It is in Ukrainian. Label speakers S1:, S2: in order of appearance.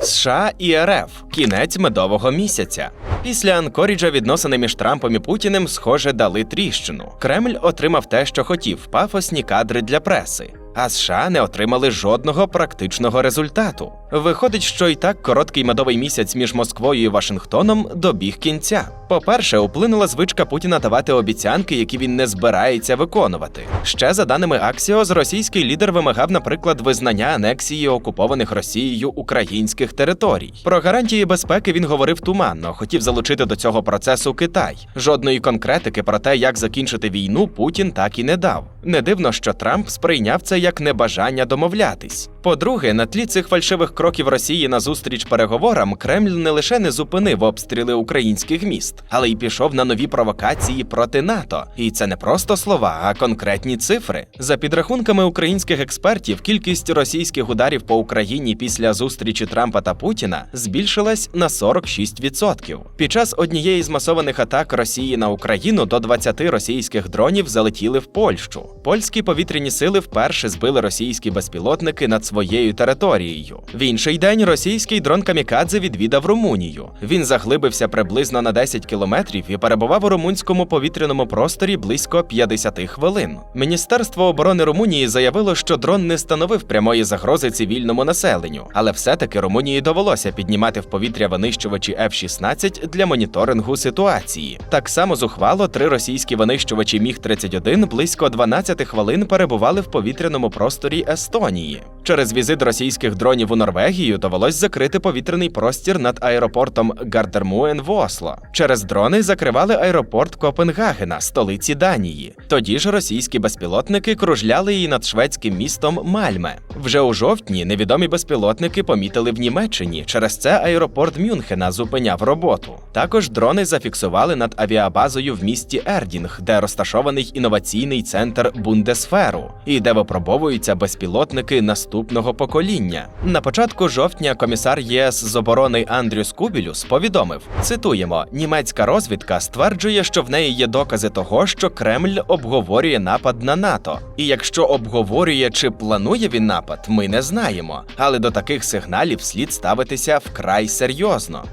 S1: США і РФ кінець медового місяця. Після Анкоріджа відносини між Трампом і Путіним, схоже, дали тріщину. Кремль отримав те, що хотів пафосні кадри для преси. А США не отримали жодного практичного результату. Виходить, що і так короткий медовий місяць між Москвою і Вашингтоном добіг кінця. По-перше, вплинула звичка Путіна давати обіцянки, які він не збирається виконувати. Ще за даними Аксіос, російський лідер вимагав, наприклад, визнання анексії окупованих Росією українських територій. Про гарантії безпеки він говорив туманно, хотів залучити до цього процесу Китай. Жодної конкретики про те, як закінчити війну, Путін так і не дав. Не дивно, що Трамп сприйняв це як небажання домовлятись. По-друге, на тлі цих фальшивих кроків Росії назустріч переговорам Кремль не лише не зупинив обстріли українських міст, але й пішов на нові провокації проти НАТО. І це не просто слова, а конкретні цифри. За підрахунками українських експертів, кількість російських ударів по Україні після зустрічі Трампа та Путіна збільшилась на 46%. Під час однієї з масованих атак Росії на Україну до 20 російських дронів залетіли в Польщу. Польські повітряні сили вперше збили російські безпілотники над своєю територією. В інший день російський дрон Камікадзе відвідав Румунію. Він заглибився приблизно на 10 кілометрів і перебував у румунському повітряному просторі близько 50 хвилин. Міністерство оборони Румунії заявило, що дрон не становив прямої загрози цивільному населенню, але все-таки Румунії довелося піднімати в повітря винищувачі F-16 для моніторингу ситуації. Так само зухвало три російські винищувачі Міг-31 близько 12 хвилин перебували в повітряному просторі Естонії. Через візит російських дронів у Норвегію довелось закрити повітряний простір над аеропортом Гардермуен в Осло. Через дрони закривали аеропорт Копенгагена, столиці Данії. Тоді ж російські безпілотники кружляли і над шведським містом Мальме. Вже у жовтні невідомі безпілотники помітили в Німеччині. Через це аеропорт Мюнхена зупиняв роботу. Також дрони зафіксували над авіабазою в місті Ердінг, де розташований інноваційний центр Бундесферу, і де випробовуються безпілотники наступного покоління. На початку жовтня комісар ЄС з оборони Андрюс Кубілюс повідомив: цитуємо: німецька розвідка стверджує, що в неї є докази того, що Кремль обговорює напад на НАТО. І якщо обговорює чи планує він напад, ми не знаємо. Але до таких сигналів слід ставитися вкрай серйозно.